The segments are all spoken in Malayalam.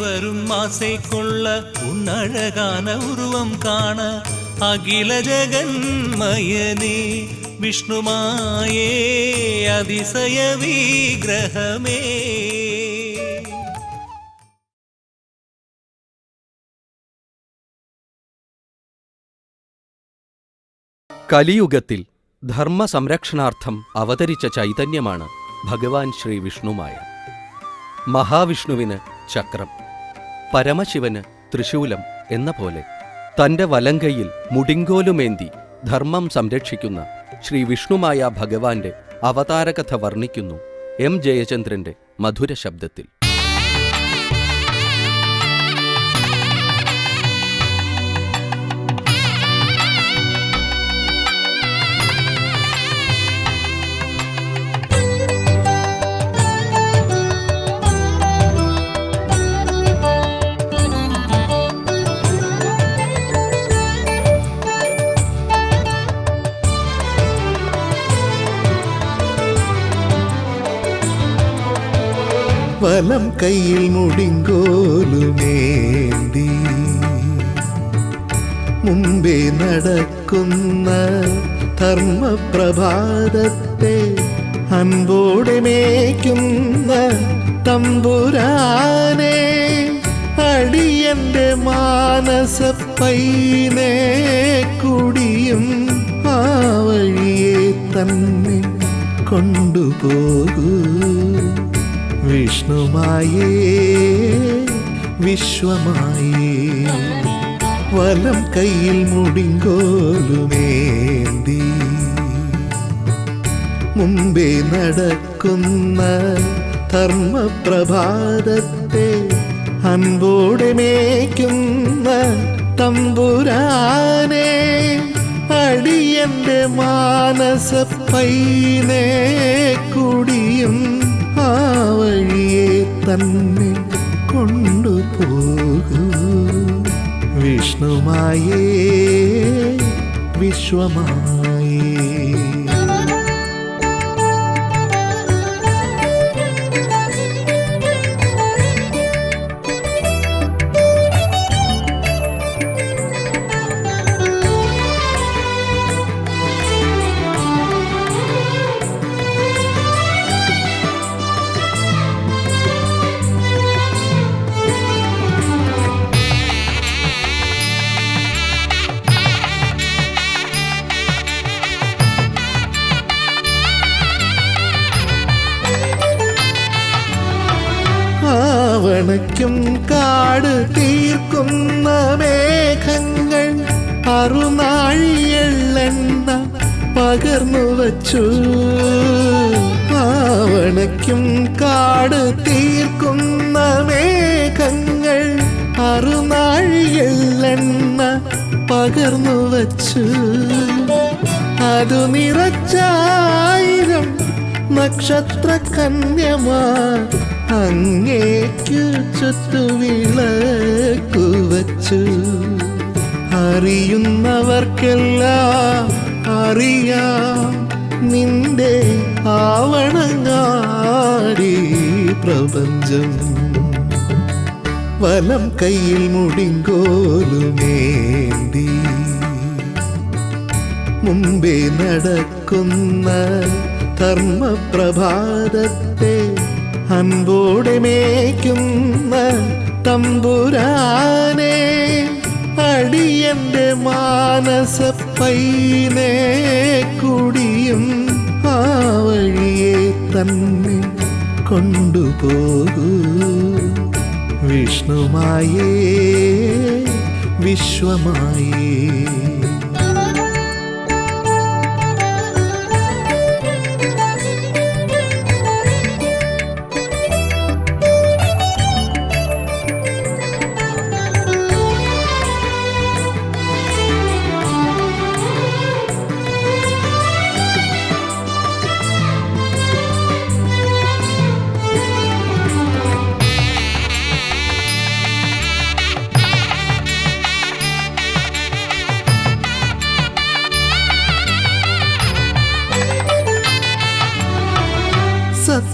வரும் ஆசை கொள்ள உன் அழகான உருவம் காண அகில ஜெகன்மயனே விஷ்ணுமாயே அதிசய விக்கிரகமே കലിയുഗത്തിൽ ധർമ്മ സംരക്ഷണാർത്ഥം അവതരിച്ച ചൈതന്യമാണ് ഭഗവാൻ ശ്രീ വിഷ്ണുമായ മഹാവിഷ്ണുവിന് ചക്രം പരമശിവന് തൃശൂലം എന്ന പോലെ തന്റെ വലങ്കയിൽ മുടിങ്കോലുമേന്തി ധർമ്മം സംരക്ഷിക്കുന്ന ശ്രീ വിഷ്ണുമായ ഭഗവാന്റെ അവതാരകഥ വർണിക്കുന്നു എം ജയചന്ദ്രന്റെ മധുര ശബ്ദത്തിൽ. വലം കയ്യിൽ മുടിങ്കോലുമേന്തി മുമ്പേ നടക്കുന്ന ധർമ്മപ്രഭാതത്തെ അൻപോടെ മേയ്ക്കുന്ന തമ്പുരാനെ അടിയന്റെ മാനസ പൈനെ കുടിയും ആ വഴിയെ തന്നെ കൊണ്ടുപോകൂ. വിഷ്ണുമായേ വിശ്വമായേ വലം കയ്യിൽ മുടിങ്കോലുമേന്തി. മുമ്പേ നടക്കുന്ന ധർമ്മപ്രഭാതത്തെ അൻപോടെ മേയ്ക്കുന്ന തമ്പുരാനെ അടിയന്റെ മാനസ പൈനെ കുടിയും തന്നെ കൊണ്ടുപോകൂ. വിഷ്ണുമായേ വിശ്വമായേ. ആവണയ്ക്കും കാട് തീർക്കുന്ന മേഘങ്ങൾ അറുനാഴിയെള്ളെണ്ണ പകർന്നു വച്ചു. ആവണയ്ക്കും കാട് തീർക്കുന്ന മേഘങ്ങൾ അറുനാഴിയെള്ളെണ്ണ പകർന്നു വച്ചു. അതു നിറച്ചായിരം നക്ഷത്ര കന്യമാ അങ്ങേക്കു ചുറ്റുവിളക്കു വച്ചു. അറിയുന്നവർക്കെല്ലാം അറിയാം നിന്റെ ആവണങ്ങാടി പ്രപഞ്ചം. വലം കയ്യിൽ മുടിങ്കോലുമേന്തി. മുമ്പേ നടക്കുന്ന ധർമ്മപ്രഭാതത്തെ അൻപോടെ മേയ്ക്കുന്ന തമ്പുരാനെ അടിയന്റെ മാനസ പൈനെ കുടിയും ആ വഴിയെ തന്നെ കൊണ്ടുപോകൂ. വിഷ്ണുമായേ വിശ്വമായേ.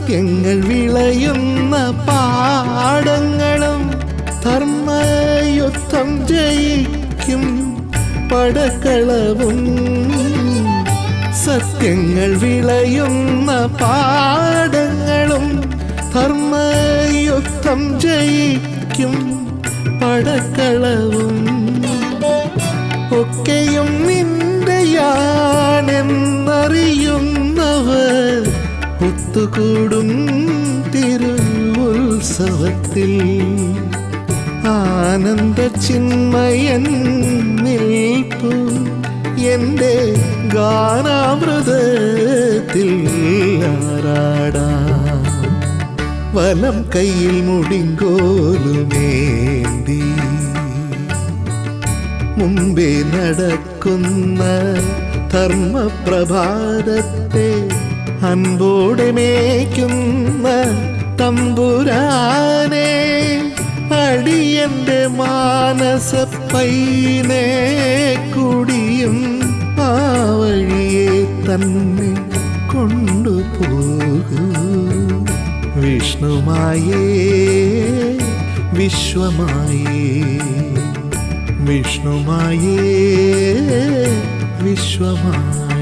സത്യങ്ങൾ വിളയുന്ന പാടങ്ങളും ധർമ്മയുദ്ധം ജയിക്കും പടക്കളവും. സത്യങ്ങൾ വിളയുന്ന പാടങ്ങളും ധർമ്മയുദ്ധം ജയിക്കും പടക്കളവും. ഒക്കെയും നിന്റെയാണെന്നറിയുന്നവർ ഒത്തുകൂടും തിരുവുത്സവത്തിൽ ആനന്ദ ചിന്മയൻ നിൽപ്പു എന്റെ ഗാനാമൃതത്തിൽ ആരാടാം? വലം കയ്യിൽ മുടിങ്കോലുമേന്തി മുമ്പേ നടക്കുന്ന ധർമ്മപ്രഭാതത്തെ അൻപോടെ മേയ്ക്കുന്ന തമ്പുരാനെ അടിയന്റെ മാനസ പൈനെ കുടിയും ആ വഴിയെ തന്നെ കൊണ്ടുപോകൂ. വിഷ്ണുമായേ വിശ്വമായേ വിഷ്ണുമായേ വിശ്വമായേ